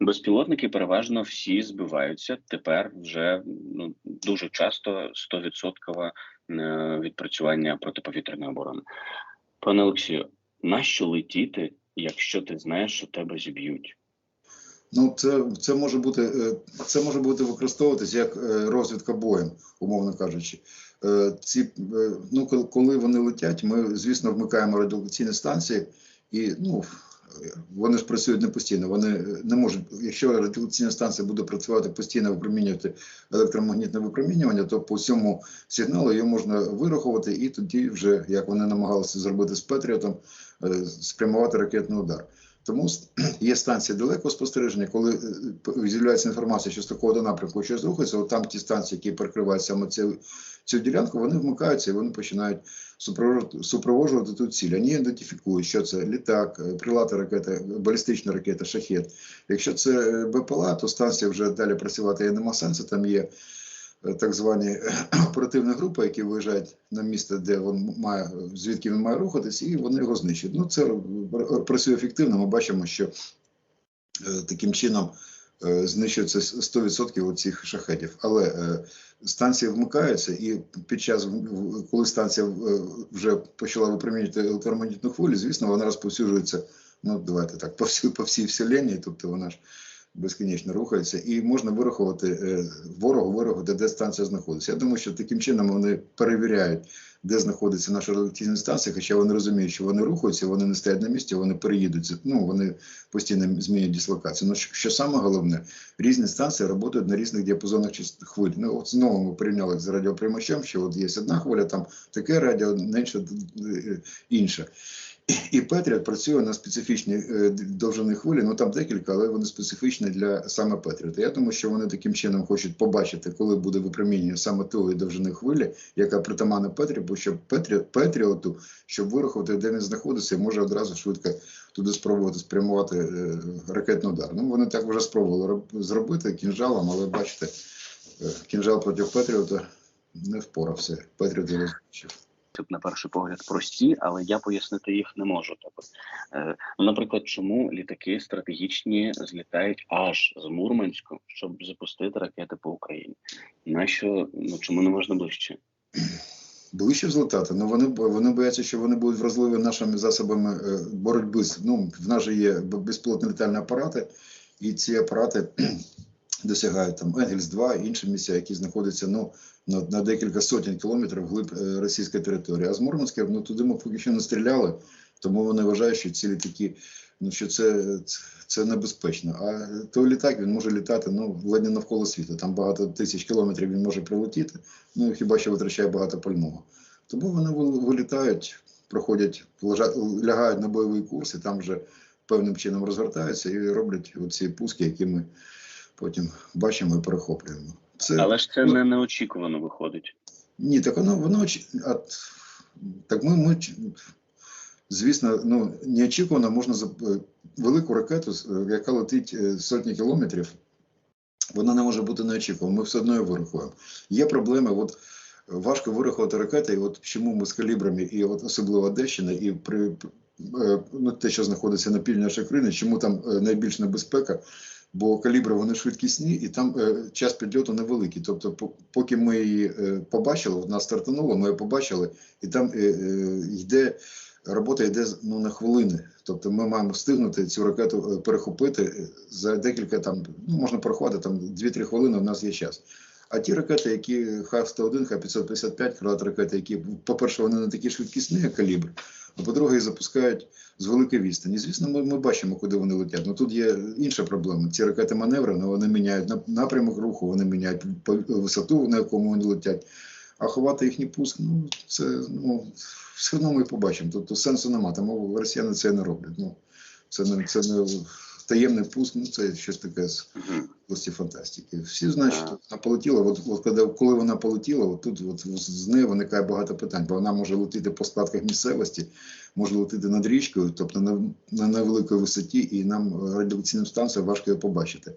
Безпілотники переважно всі збиваються. Тепер вже ну дуже часто 100% е, відпрацювання протиповітряної оборони. Пане Олексію, на що летіти, якщо ти знаєш, що тебе зіб'ють? Ну, це, це може бути е, це може бути використовуватись як е, розвідка боєм, умовно кажучи. Ці ну коли вони летять, ми звісно вмикаємо радіолокаційні станції, і ну вони ж працюють не постійно. Вони е, не можуть, якщо радіолокаційна станція буде працювати постійно, випромінювати електромагнітне випромінювання, то по всьому сигналу його можна вирахувати, і тоді вже як вони намагалися зробити з Петріотом, е, спрямувати ракетний удар. Тому є станції далекого спостереження, коли е, з'являється інформація, що з такого напрямку щось рухається, от там ті станції, які перекривають саме цю, цю ділянку, вони вмикаються і вони починають супроводжувати, ту ціль. Вони ідентифікують, що це літак, е, крилата ракета, балістична ракета, шахет. Якщо це е, БПЛА, то станція вже далі працювати і нема сенсу. Там є так звані е, оперативні групи, які виїжджають на місце, де він має, звідки він має рухатись, і вони його знищують. Ну, це е, працює ефективно. Ми бачимо, що е, таким чином е, знищується 100% цих шахетів. Але е, станція вмикається, і під час, коли станція е, вже почала випромінювати електромагнітну хвилю, звісно, вона розповсюджується, ну, давайте так, по всій, по всій вселенні, тобто вона ж безкінечно рухається, і можна вирахувати е, ворогу, вирахувати, де станція знаходиться. Я думаю, що таким чином вони перевіряють, де знаходиться наша радіаційна станція, хоча вони розуміють, що вони рухаються, вони не стоять на місці, вони переїдуть. Ну вони постійно змінюють дислокацію. Ну що, саме головне, різні станції працюють на різних діапазонах хвиль. Ну от знову ми порівняли з радіоприймачем, що от є одна хвиля, там таке радіо, інша е, інша. І Петріот працює на специфічній е, довжини хвилі, ну там декілька, але вони специфічні для саме Петріота. Я думаю, що вони таким чином хочуть побачити, коли буде випромінення саме тої довжини хвилі, яка притаманна Петріоту, щоб Петріот, Петріоту, щоб вирахувати, де він знаходиться, і може одразу швидко туди спробувати спрямувати е, ракетний удар. Ну вони так вже спробували роб- зробити кінжалом, але бачите, е, кінжал проти Петріота не впорався. Петріот його. Тут на перший погляд прості, але я пояснити їх не можу. Тобто, е, ну, наприклад, чому літаки стратегічні злітають аж з Мурманську, щоб запустити ракети по Україні? Нащо ну чому не можна ближче? Ближче взлетати, ну вони вони бояться, що вони будуть вразливі нашими засобами е, боротьби. з- Ну в нас же є безпілотні літальні апарати, і ці апарати досягають там Енгельс 2 інші місця, які знаходяться ну на, на декілька сотень кілометрів глиб е, російської території. А з Мурманська ну туди ми поки що не стріляли, тому вони вважають, що ці літаки, ну що це, це, небезпечно. А той літак він може літати ну ледь не навколо світу. Там багато тисяч кілометрів він може прилетіти. Ну хіба що витрачає багато пального. Тому вони вил- вилітають, проходять, лягають на бойовий курс і там вже певним чином розвертаються і роблять оці пуски, які ми потім бачимо і перехоплюємо. Це Але ж це не неочікувано виходить. ні, так воно воно а, так ми, ми звісно, ну неочікувано можна за е, велику ракету, е, яка летить е, сотні кілометрів. Вона не може бути неочікувана. Ми все одно її вирахуємо. Є проблеми. От важко вирахувати ракети, і от чому ми з калібрами, і от особливо Одещина, і при ну, те, що знаходиться на півдні нашої країни, чому там найбільш небезпека, бо калібри вони швидкісні, і там е, час підльоту невеликий. Тобто, по- поки ми її е, побачили, вона стартанула, ми її побачили, і там е, йде. Робота йде ну, на хвилини. Тобто ми маємо встигнути цю ракету перехопити за декілька там, ну можна порахувати, там 2-3 хвилини у нас є час. А ті ракети, які Х-101, Х-555, крилаті ракети, які, по-перше, вони не такі швидкісні, як калібр, а по-друге, їх запускають з великої відстані. Звісно, ми, ми бачимо, куди вони летять. Ну тут є інша проблема. Ці ракети маневрені, вони міняють нап- напрямок руху, вони міняють висоту, на якому вони летять. А ховати їхній пуск, ну це ну все одно ми побачимо. Тобто сенсу нема. Тому росіяни це не роблять. Ну це не це не таємний пуск, ну це щось таке з області фантастики. Всі знають, що вона полетіла. От, от коли, коли вона полетіла, от тут от, з нею виникає багато питань, бо вона може летіти по складках місцевості, може летіти над річкою, тобто на, на невеликій висоті, і нам радіолокаційним станціям важко її побачити.